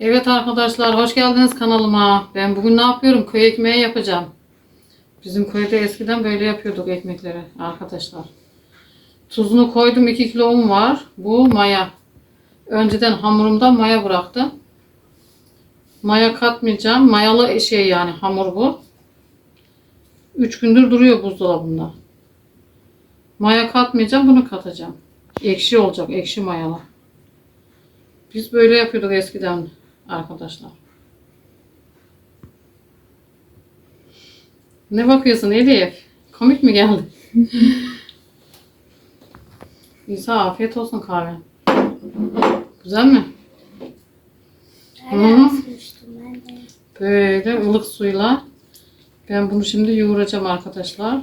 Evet arkadaşlar hoş geldiniz kanalıma. Ben bugün ne yapıyorum? Köy ekmeği yapacağım. Bizim köyde eskiden böyle yapıyorduk ekmekleri arkadaşlar. Tuzunu koydum 2 kilo un var. Bu maya. Önceden hamurumda maya bıraktım. Maya katmayacağım. Mayalı şey yani hamur bu. 3 gündür duruyor buzdolabında. Maya katmayacağım bunu katacağım. Ekşi olacak ekşi mayalı. Biz böyle yapıyorduk eskiden arkadaşlar. Ne bakıyorsun Elif? Komik mi geldi? İsa afiyet olsun kahve. Güzel mi? Hı. Ben de. Böyle ılık suyla ben bunu şimdi yoğuracağım arkadaşlar.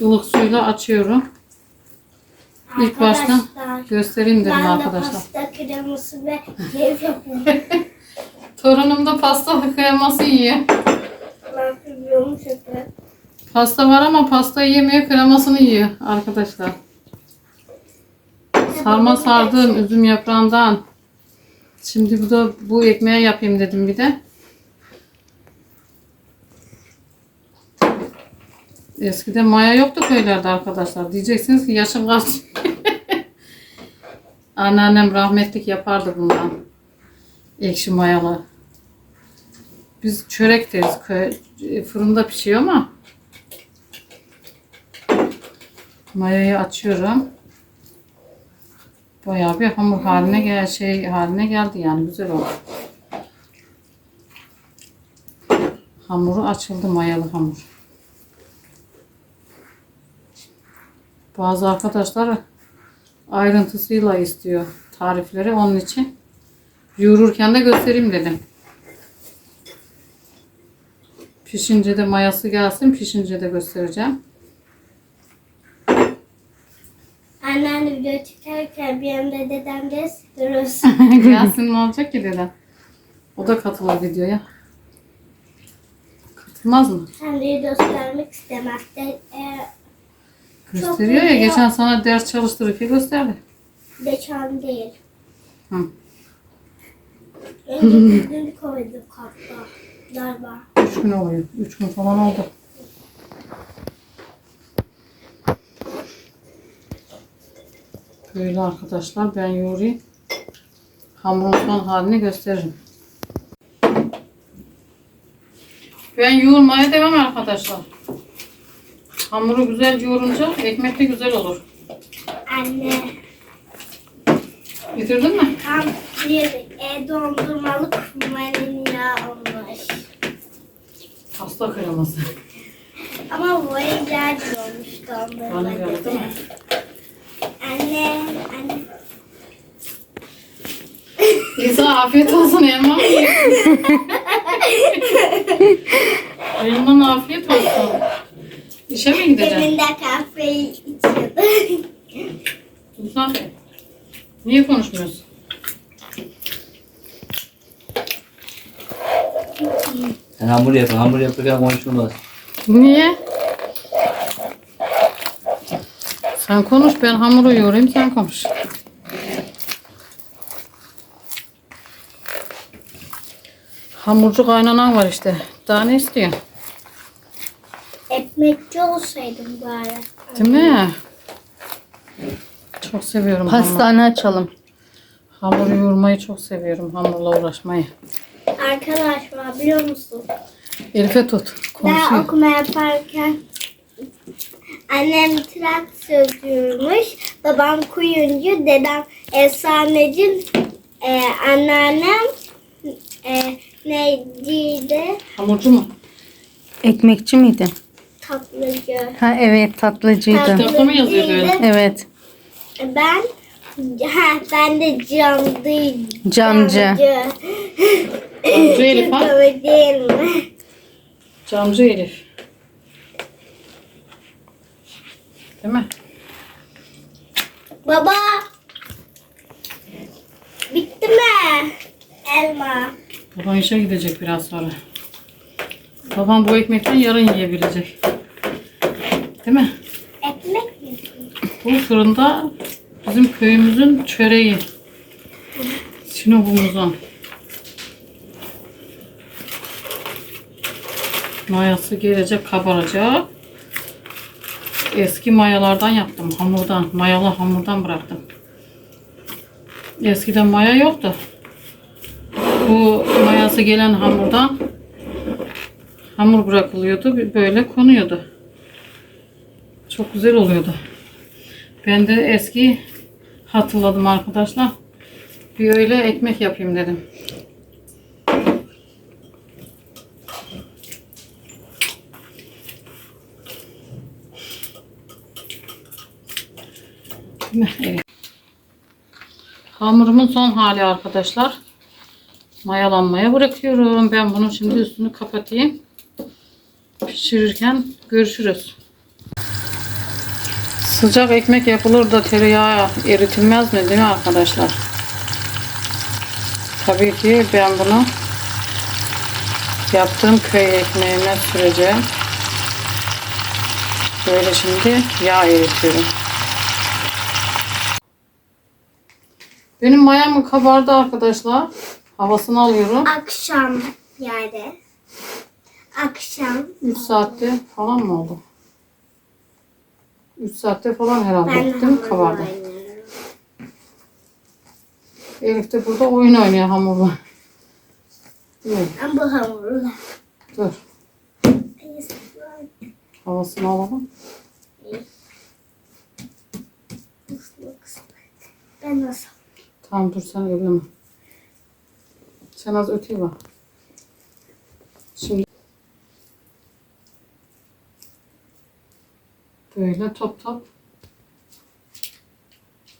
Ilık suyla açıyorum. İlk başta göstereyim dedim ben de arkadaşlar. pasta kreması ve kev yapıyorum. Torunum da pasta kreması yiyor. ben bilmiyorum çünkü. Pasta var ama pasta yemiyor, kremasını yiyor arkadaşlar. Sarma sardım üzüm yaprağından. Şimdi bu da bu ekmeği yapayım dedim bir de. Eskiden maya yoktu köylerde arkadaşlar. Diyeceksiniz ki yaşım kaç. Anneannem rahmetlik yapardı bundan. Ekşi mayalı. Biz çörek deriz. Köy, fırında pişiyor ama. Mayayı açıyorum. Bayağı bir hamur haline gel şey haline geldi yani güzel oldu. Hamuru açıldı mayalı hamur. Bazı arkadaşlar ayrıntısıyla istiyor tarifleri onun için. Yoğururken de göstereyim dedim. Pişince de mayası gelsin. Pişince de göstereceğim. Anneanne video çekerken bir yanımda dedem de gelsin ne olacak ki dedem. O da katılır videoya. Katılmaz mı? Hem de göstermek istemez. De, e, Gösteriyor ya. Geçen sana ders çalıştırırken gösterdi. geçen değil. Hı. Önce gün koydum hatta. Galiba. Üç gün oluyor. Üç gün falan oldu. Böyle arkadaşlar ben yoğurayım. Hamurun son halini gösteririm. Ben yoğurmaya devam arkadaşlar. Hamuru güzel yoğurunca ekmek de güzel olur. Anne. Bitirdin mi? Tam bir e, dondurmalı vanilya olmuş. Pasta kreması. Ama vanilya olmuş dondurma Vanilya dedi. değil mi? Anne, anne. İsa afiyet olsun elma mı? Elman afiyet olsun. İşe mi gideceksin? Demin de kahveyi içiyordu. İsa niye konuşmuyorsun? Sen hamur yap. Hamur yaparken konuşulmaz. Niye? Sen konuş ben hamuru yoğurayım sen konuş. Hamurcu kaynanan var işte. Daha ne istiyorsun? Ekmekçi olsaydım bari. Değil mi? Çok seviyorum hamur. Pastane açalım. Hamur yoğurmayı çok seviyorum. Hamurla uğraşmayı. Arkadaşlar biliyor musun? Elif'e tut. Ben Konuşuyor. okuma yaparken annem trak sözlüyormuş. Babam kuyuncu, dedem efsaneci, e, anneannem e, neydi? Hamurcu mu? Ekmekçi miydi? Tatlıcı. Ha evet tatlıcıydı. Kitapta mı yazıyordu? Evet. Ben ha, ben de camdı. Camcı. Camcı Elif ha? Camcı Elif. Değil mi? Baba. Bitti mi? Elma. Baban işe gidecek biraz sonra. Babam bu ekmekten yarın yiyebilecek. Değil mi? Ekmek mi? Bu fırında bizim köyümüzün çöreği. Sinop'umuzun. Mayası gelecek kabaracak. Eski mayalardan yaptım. Hamurdan. Mayalı hamurdan bıraktım. Eskiden maya yoktu. Bu mayası gelen hamurdan hamur bırakılıyordu. Böyle konuyordu. Çok güzel oluyordu. Ben de eski hatırladım arkadaşlar. Bir öyle ekmek yapayım dedim. Evet. Hamurumun son hali arkadaşlar. Mayalanmaya bırakıyorum. Ben bunun şimdi üstünü kapatayım. Pişirirken görüşürüz. Sıcak ekmek yapılır da tereyağı eritilmez mi değil mi arkadaşlar? Tabii ki ben bunu yaptığım köy ekmeğine süreceğim. Böyle şimdi yağ eritiyorum. Benim mayam kabardı arkadaşlar. Havasını alıyorum. Akşam yani. Akşam. 3 saatte falan mı oldu? 3 saatte falan herhalde Ben değil mi kabardı? oynuyorum. Elif de burada oyun oynuyor hamurla. Değil mi? Ben bu hamurla. Dur. Havasını alalım. Ben nasıl? Tamam dur sen elleme. Sen az öteye bak. Şimdi böyle top top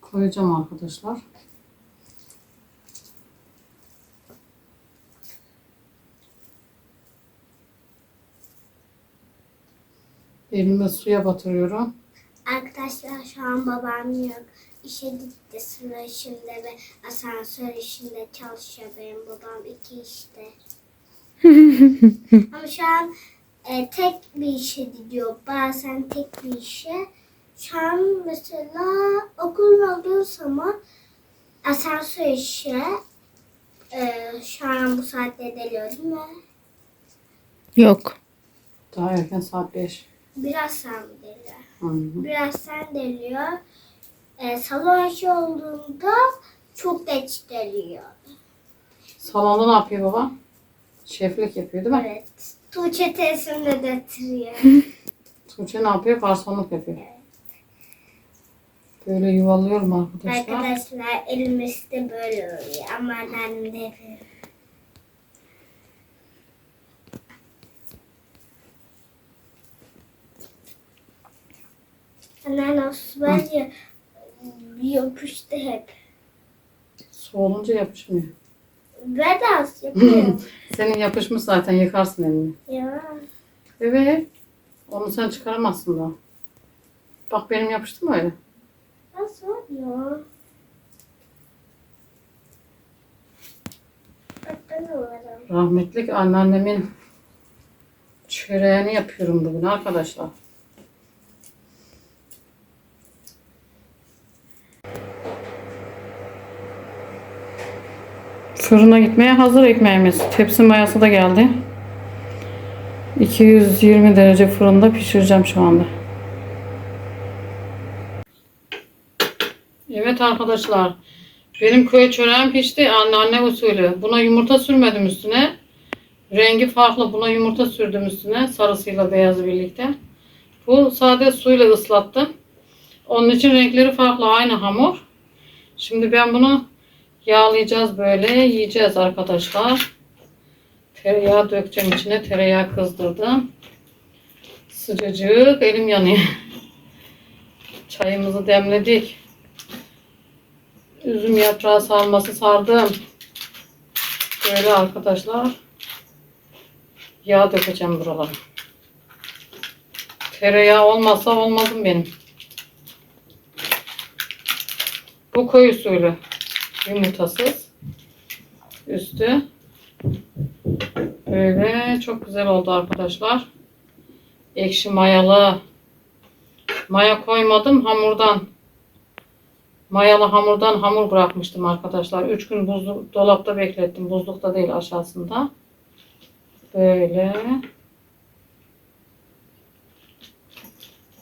koyacağım arkadaşlar. Elime suya batırıyorum. Arkadaşlar şu an babam yok. İşe gitti sıra işinde ve asansör işinde çalışıyor benim babam iki işte. Ama şu an e, tek bir işe gidiyor. Bazen tek bir işe. Şu an mesela okul olduğu zaman asansör işe e, şu an bu saatte geliyor değil mi? Yok. Daha erken saat 5. Biraz sen hı. Biraz sen geliyor. E, salon işi olduğunda çok geç geliyor. Salonda ne yapıyor baba? Şeflik yapıyor değil mi? Evet. Tuğçe teyzemle getiriyor. Tuğçe ne yapıyor? Garsonluk yapıyor. Böyle yuvalıyorum arkadaşlar. Arkadaşlar elimizde böyle oluyor ama ben de yapıyorum. Anneanne var ya yapıştı hep. Soğulunca yapışmıyor. Ben de az yapıyorum. Senin yapışmış zaten yıkarsın elini. ya. Evet. Onu sen çıkaramazsın daha. Bak benim yapıştı mı öyle? Nasıl alırım. Rahmetlik anneannemin çöreğini yapıyorum bugün arkadaşlar. Fırına gitmeye hazır ekmeğimiz. Tepsi mayası da geldi. 220 derece fırında pişireceğim şu anda. Evet arkadaşlar. Benim köy çöreğim pişti. Anneanne usulü. Buna yumurta sürmedim üstüne. Rengi farklı. Buna yumurta sürdüm üstüne. Sarısıyla beyazı birlikte. Bu sade suyla ıslattım. Onun için renkleri farklı. Aynı hamur. Şimdi ben bunu yağlayacağız böyle. Yiyeceğiz arkadaşlar. Tereyağı dökeceğim içine. Tereyağı kızdırdım. Sıcacık. Elim yanıyor. Çayımızı demledik. Üzüm yaprağı sarması sardım. Böyle arkadaşlar. Yağ dökeceğim buralara. Tereyağı olmazsa olmazım benim. Bu koyu usulü. Yumurtasız. Üstü. Böyle çok güzel oldu arkadaşlar. Ekşi mayalı. Maya koymadım hamurdan. Mayalı hamurdan hamur bırakmıştım arkadaşlar. 3 gün buzlu, dolapta beklettim. Buzlukta değil aşağısında. Böyle.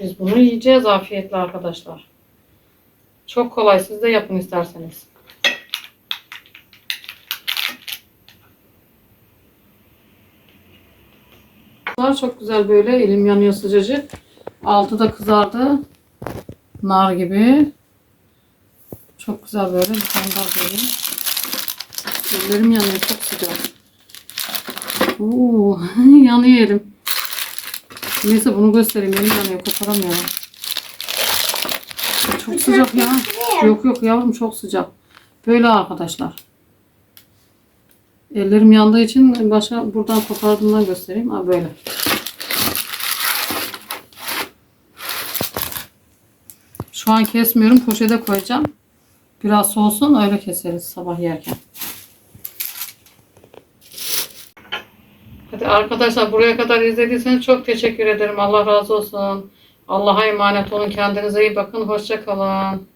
Biz bunu yiyeceğiz afiyetle arkadaşlar. Çok kolay. Siz de yapın isterseniz. Çok güzel böyle. Elim yanıyor sıcacık. Altı da kızardı. Nar gibi. Çok güzel böyle. Bir tane daha vereyim. Ellerim yanıyor. Çok sıcak. Oo, yanıyor elim. Neyse bunu göstereyim. Elim yanıyor. Koparamıyorum. Çok sıcak ya. Yok yok yavrum çok sıcak. Böyle arkadaşlar. Ellerim yandığı için başka buradan kopardığımdan göstereyim. Ha böyle. Şu an kesmiyorum. Poşete koyacağım. Biraz soğusun öyle keseriz sabah yerken. Hadi arkadaşlar buraya kadar izlediyseniz çok teşekkür ederim. Allah razı olsun. Allah'a emanet olun. Kendinize iyi bakın. Hoşça kalın.